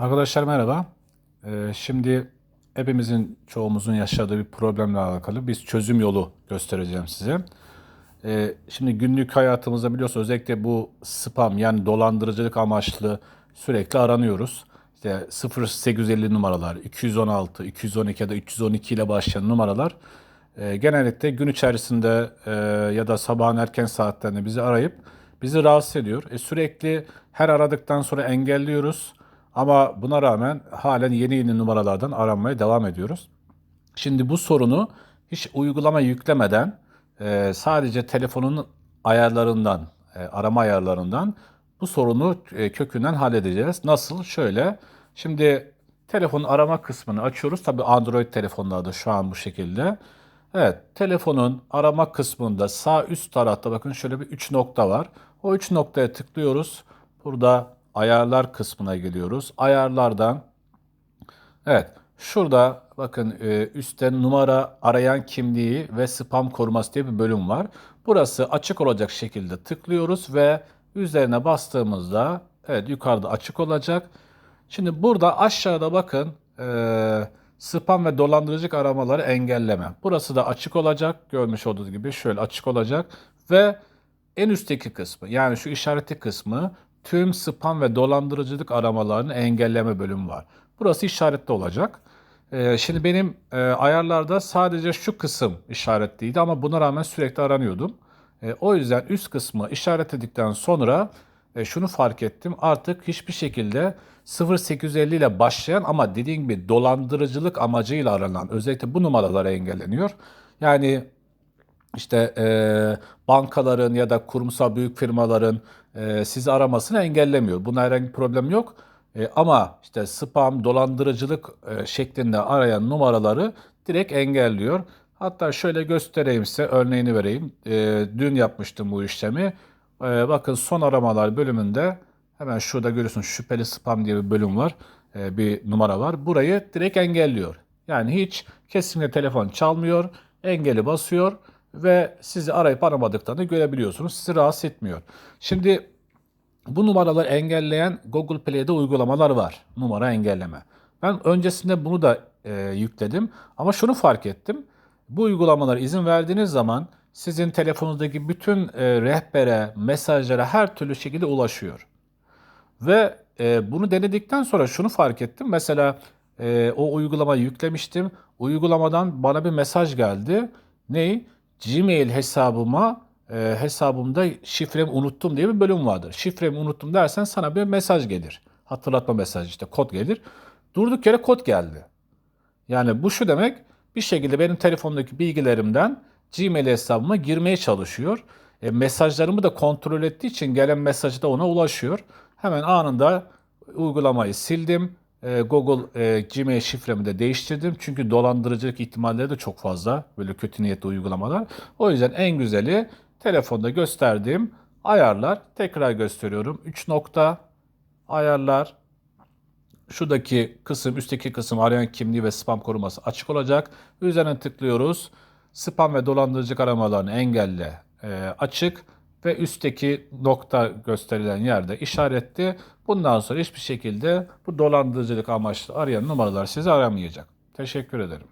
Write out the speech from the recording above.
Arkadaşlar merhaba. Ee, şimdi hepimizin çoğumuzun yaşadığı bir problemle alakalı bir çözüm yolu göstereceğim size. Ee, şimdi günlük hayatımızda biliyorsunuz özellikle bu spam yani dolandırıcılık amaçlı sürekli aranıyoruz. İşte 0850 numaralar, 216, 212 ya da 312 ile başlayan numaralar e, genellikle gün içerisinde e, ya da sabahın erken saatlerinde bizi arayıp bizi rahatsız ediyor. E, sürekli her aradıktan sonra engelliyoruz. Ama buna rağmen halen yeni yeni numaralardan aranmaya devam ediyoruz. Şimdi bu sorunu hiç uygulama yüklemeden e, sadece telefonun ayarlarından, e, arama ayarlarından bu sorunu e, kökünden halledeceğiz. Nasıl? Şöyle. Şimdi telefonun arama kısmını açıyoruz. Tabii Android telefonlarda şu an bu şekilde. Evet, telefonun arama kısmında sağ üst tarafta bakın şöyle bir 3 nokta var. O 3 noktaya tıklıyoruz. Burada ayarlar kısmına geliyoruz. Ayarlardan evet şurada bakın e, üstte numara arayan kimliği ve spam koruması diye bir bölüm var. Burası açık olacak şekilde tıklıyoruz ve üzerine bastığımızda evet yukarıda açık olacak. Şimdi burada aşağıda bakın e, spam ve dolandırıcılık aramaları engelleme. Burası da açık olacak. Görmüş olduğunuz gibi şöyle açık olacak ve en üstteki kısmı yani şu işaretli kısmı tüm spam ve dolandırıcılık aramalarını engelleme bölümü var. Burası işaretli olacak. Ee, şimdi benim e, ayarlarda sadece şu kısım işaretliydi ama buna rağmen sürekli aranıyordum. E, o yüzden üst kısmı işaretledikten sonra e, şunu fark ettim. Artık hiçbir şekilde 0850 ile başlayan ama dediğim gibi dolandırıcılık amacıyla aranan özellikle bu numaralar engelleniyor. Yani işte e, bankaların ya da kurumsal büyük firmaların e, sizi aramasını engellemiyor. Buna herhangi bir problem yok. E, ama işte spam, dolandırıcılık e, şeklinde arayan numaraları direkt engelliyor. Hatta şöyle göstereyim size, örneğini vereyim. E, dün yapmıştım bu işlemi. E, bakın son aramalar bölümünde hemen şurada görüyorsunuz şüpheli spam diye bir bölüm var. E, bir numara var. Burayı direkt engelliyor. Yani hiç kesinlikle telefon çalmıyor, engeli basıyor ve sizi arayıp aramadıklarını görebiliyorsunuz. Sizi rahatsız etmiyor. Şimdi bu numaraları engelleyen Google Play'de uygulamalar var. Numara engelleme. Ben öncesinde bunu da e, yükledim ama şunu fark ettim. Bu uygulamalara izin verdiğiniz zaman sizin telefonunuzdaki bütün e, rehbere, mesajlara her türlü şekilde ulaşıyor. Ve e, bunu denedikten sonra şunu fark ettim. Mesela e, o uygulamayı yüklemiştim. Uygulamadan bana bir mesaj geldi. Ney? Gmail hesabıma e, hesabımda şifremi unuttum diye bir bölüm vardır. Şifremi unuttum dersen sana bir mesaj gelir. Hatırlatma mesajı işte kod gelir. Durduk yere kod geldi. Yani bu şu demek bir şekilde benim telefondaki bilgilerimden Gmail hesabıma girmeye çalışıyor. E, mesajlarımı da kontrol ettiği için gelen mesaj da ona ulaşıyor. Hemen anında uygulamayı sildim. E, Google e, Gmail şifremi de değiştirdim. Çünkü dolandırıcılık ihtimalleri de çok fazla. Böyle kötü niyetli uygulamalar. O yüzden en güzeli telefonda gösterdiğim ayarlar. Tekrar gösteriyorum. 3 nokta ayarlar. Şuradaki kısım, üstteki kısım arayan kimliği ve spam koruması açık olacak. Üzerine tıklıyoruz. Spam ve dolandırıcılık aramalarını engelle e, açık ve üstteki nokta gösterilen yerde işaretli. Bundan sonra hiçbir şekilde bu dolandırıcılık amaçlı arayan numaralar sizi aramayacak. Teşekkür ederim.